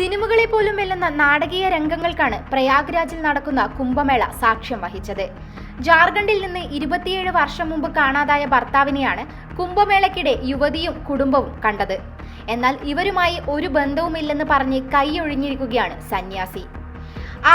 സിനിമകളെ പോലും വെല്ലുന്ന നാടകീയ രംഗങ്ങൾക്കാണ് പ്രയാഗ്രാജിൽ നടക്കുന്ന കുംഭമേള സാക്ഷ്യം വഹിച്ചത്. ജാർഖണ്ഡിൽ നിന്ന് ഇരുപത്തിയേഴ് വർഷം മുമ്പ് കാണാതായ ഭർത്താവിനെയാണ് കുംഭമേളയ്ക്കിടെ യുവതിയും കുടുംബവും കണ്ടത്. എന്നാൽ ഇവരുമായി ഒരു ബന്ധവുമില്ലെന്ന് പറഞ്ഞ് കൈയൊഴിഞ്ഞിരിക്കുകയാണ് സന്യാസി.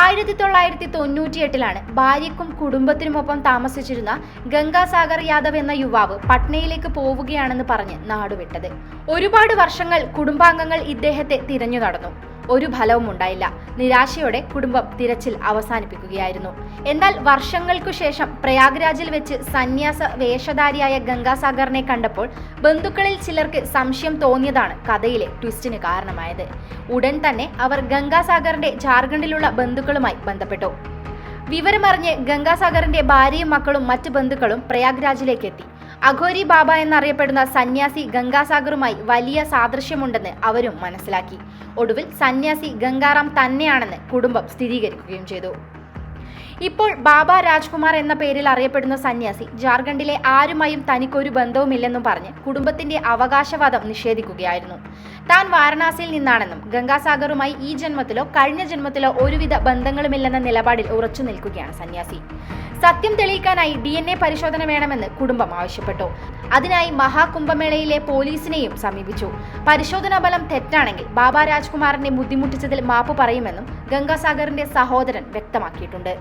ആയിരത്തി തൊള്ളായിരത്തി തൊണ്ണൂറ്റിയെട്ടിലാണ് ഭാര്യയ്ക്കും കുടുംബത്തിനുമൊപ്പം താമസിച്ചിരുന്ന ഗംഗാസാഗർ യാദവ് എന്ന യുവാവ് പട്നയിലേക്ക് പോവുകയാണെന്ന് പറഞ്ഞ് നാടുവിട്ടത്. ഒരുപാട് വർഷങ്ങൾ കുടുംബാംഗങ്ങൾ ഇദ്ദേഹത്തെ തിരഞ്ഞു നടന്നു. ഒരു ഫലവും ഉണ്ടായില്ല. നിരാശയോടെ കുടുംബം തിരച്ചിൽ അവസാനിപ്പിക്കുകയായിരുന്നു. എന്നാൽ വർഷങ്ങൾക്കു ശേഷം പ്രയാഗ്രാജിൽ വെച്ച് സന്യാസ വേഷധാരിയായ ഗംഗാസാഗറിനെ കണ്ടപ്പോൾ ബന്ധുക്കളിൽ ചിലർക്ക് സംശയം തോന്നിയതാണ് കഥയിലെ ട്വിസ്റ്റിന് കാരണമായത്. ഉടൻ തന്നെ അവർ ഗംഗാസാഗറിന്റെ ജാർഖണ്ഡിലുള്ള ബന്ധുക്കളുമായി ബന്ധപ്പെട്ടു. വിവരമറിഞ്ഞ് ഗംഗാസാഗറിന്റെ ഭാര്യയും മക്കളും മറ്റ് ബന്ധുക്കളും പ്രയാഗ്രാജിലേക്ക് എത്തി അഘോരി ബാബ എന്നറിയപ്പെടുന്ന സന്യാസി ഗംഗാസാഗറുമായി വലിയ സാദൃശ്യമുണ്ടെന്ന് അവരും മനസ്സിലാക്കി. ഒടുവിൽ സന്യാസി ഗംഗാറാം തന്നെയാണെന്ന് കുടുംബം സ്ഥിരീകരിക്കുകയും ചെയ്തു. ഇപ്പോൾ ബാബ രാജ്കുമാർ എന്ന പേരിൽ അറിയപ്പെടുന്ന സന്യാസി ജാർഖണ്ഡിലെ ആരുമായും തനിക്കൊരു ബന്ധവുമില്ലെന്നും പറഞ്ഞ് കുടുംബത്തിന്റെ അവകാശവാദം നിഷേധിക്കുകയായിരുന്നു. താൻ വാരണാസിയിൽ നിന്നാണെന്നും ഗംഗാസാഗറുമായി ഈ ജന്മത്തിലോ കഴിഞ്ഞ ജന്മത്തിലോ ഒരുവിധ ബന്ധങ്ങളുമില്ലെന്ന നിലപാടിൽ ഉറച്ചു നിൽക്കുകയാണ് സന്യാസി. സത്യം തെളിയിക്കാനായി ഡി എൻ എ പരിശോധന വേണമെന്ന് കുടുംബം ആവശ്യപ്പെട്ടു. അതിനായി മഹാകുംഭമേളയിലെ പോലീസിനെയും സമീപിച്ചു. പരിശോധനാ ബലം തെറ്റാണെങ്കിൽ ബാബ രാജ്കുമാറിനെ ബുദ്ധിമുട്ടിച്ചതിൽ മാപ്പ് പറയുമെന്നും ഗംഗാസാഗറിന്റെ സഹോദരൻ വ്യക്തമാക്കിയിട്ടുണ്ട്.